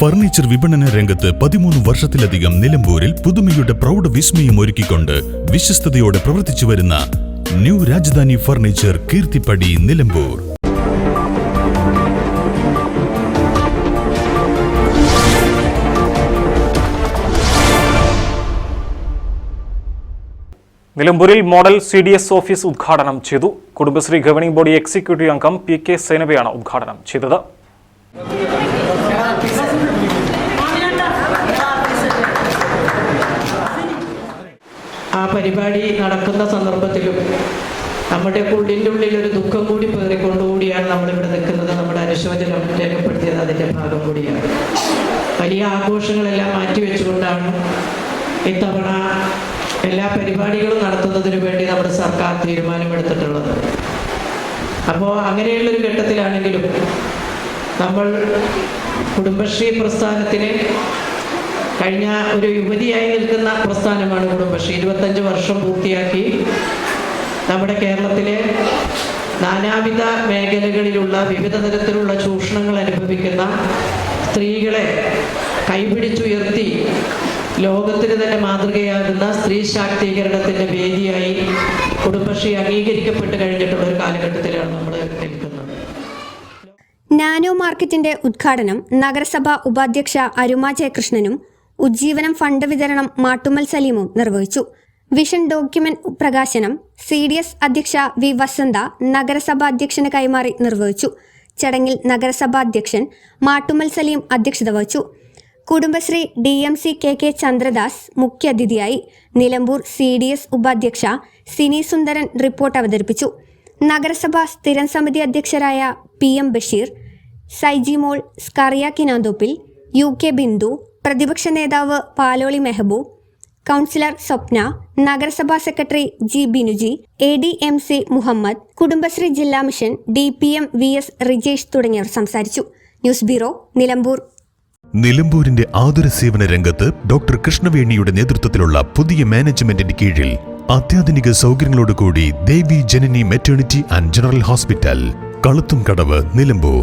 Furniture വിപണന രംഗത്ത് പതിമൂന്ന് വർഷത്തിലധികം നിലമ്പൂരിൽ പുതുമയുടെ പ്രൗഢ വിസ്മയം ഒരുക്കിക്കൊണ്ട് വിശ്വസ്തയോടെ പ്രവർത്തിച്ചു വരുന്ന ന്യൂ രാജധാനി ഫർണിച്ചർ കീർത്തിപ്പടി നിലമ്പൂർ. നിലമ്പൂരിൽ model C D S office ഉദ്ഘാടനം ചെയ്തു. കുടുംബശ്രീ ഗവേണിംഗ് ബോഡി എക്സിക്യൂട്ടീവ് അംഗം പി കെ സേനവയാണ് ഉദ്ഘാടനം ചെയ്തത്. ആ പരിപാടി നടക്കുന്ന സന്ദർഭത്തിലും നമ്മുടെ ഉള്ളിന്റെ ഉള്ളിൽ ഒരു ദുഃഖം കൂടി പേറിക്കൊണ്ടുകൂടിയാണ് നമ്മളിവിടെ നിൽക്കുന്നത്. നമ്മുടെ അനുശോചനം രേഖപ്പെടുത്തിയത് അതിന്റെ ഭാഗം കൂടിയാണ്. വലിയ ആഘോഷങ്ങളെല്ലാം മാറ്റിവെച്ചുകൊണ്ടാണ് ഇത്തവണ എല്ലാ പരിപാടികളും നടത്തുന്നതിന് വേണ്ടി നമ്മുടെ സർക്കാർ തീരുമാനമെടുത്തിട്ടുള്ളത്. അപ്പോൾ അങ്ങനെയുള്ളൊരു ഘട്ടത്തിലാണെങ്കിലും നമ്മൾ കുടുംബശ്രീ പ്രസ്ഥാനത്തിന് കഴിഞ്ഞ ഒരു യുവതിയായി നിൽക്കുന്ന പ്രസ്ഥാനമാണ് കുടുംബശ്രീ ഇരുപത്തഞ്ച് വർഷം പൂർത്തിയാക്കി നമ്മുടെ കേരളത്തിലെ നാനാവിധ മേഖലകളിലുള്ള വിവിധ തരത്തിലുള്ള ചൂഷണങ്ങൾ അനുഭവിക്കുന്ന സ്ത്രീകളെ കൈപിടിച്ചുയർത്തി ലോകത്തിന് തന്നെ മാതൃകയാകുന്ന സ്ത്രീ ശാക്തീകരണത്തിന്റെ വേദിയായി കുടുംബശ്രീ അംഗീകരിക്കപ്പെട്ട് കഴിഞ്ഞിട്ടുള്ള ഒരു കാലഘട്ടത്തിലാണ് നമ്മൾ നിൽക്കുന്നത്. നാനോ മാർക്കറ്റിന്റെ ഉദ്ഘാടനം നഗരസഭാ ഉപാധ്യക്ഷ അരുമ ജയകൃഷ്ണനും ഉജ്ജീവനം ഫണ്ട് വിതരണം മാട്ടുമൽ സലീമും നിർവഹിച്ചു. വിഷൻ ഡോക്യുമെന്റ് പ്രകാശനം സി ഡി എസ് അധ്യക്ഷ വി വസന്ത നഗരസഭ അധ്യക്ഷന് കൈമാറി നിർവഹിച്ചു. ചടങ്ങിൽ നഗരസഭാ അധ്യക്ഷൻ മാട്ടുമ്മൽ സലീം അധ്യക്ഷത വഹിച്ചു. Kudumbashree D M C K K Chandradas മുഖ്യാതിഥിയായി നിലമ്പൂർ സി ഡി എസ് ഉപാധ്യക്ഷ സിനി സുന്ദരൻ റിപ്പോർട്ട് അവതരിപ്പിച്ചു. നഗരസഭാ സ്ഥിരം സമിതി അധ്യക്ഷരായ P M Basheer Saijimol Scaria Kinanthoppil U K Bindu പ്രതിപക്ഷ നേതാവ് പാലോളി മെഹബൂബ് കൗൺസിലർ സ്വപ്ന നഗരസഭാ secretary G Binuji A D M C Muhammad Kudumbashree ജില്ലാ mission D P M V S Rijesh തുടങ്ങിയവർ സംസാരിച്ചു. News bureau Nilambur. നിലമ്പൂരിന്റെ ആതുര സേവന രംഗത്ത് ഡോക്ടർ കൃഷ്ണവേണിയുടെ നേതൃത്വത്തിലുള്ള പുതിയ മാനേജ്മെന്റിന്റെ കീഴിൽ അത്യാധുനിക സൗകര്യങ്ങളോടുകൂടി Devi Janani maternity and general hospital കളുത്തും കടവ് നിലമ്പൂർ.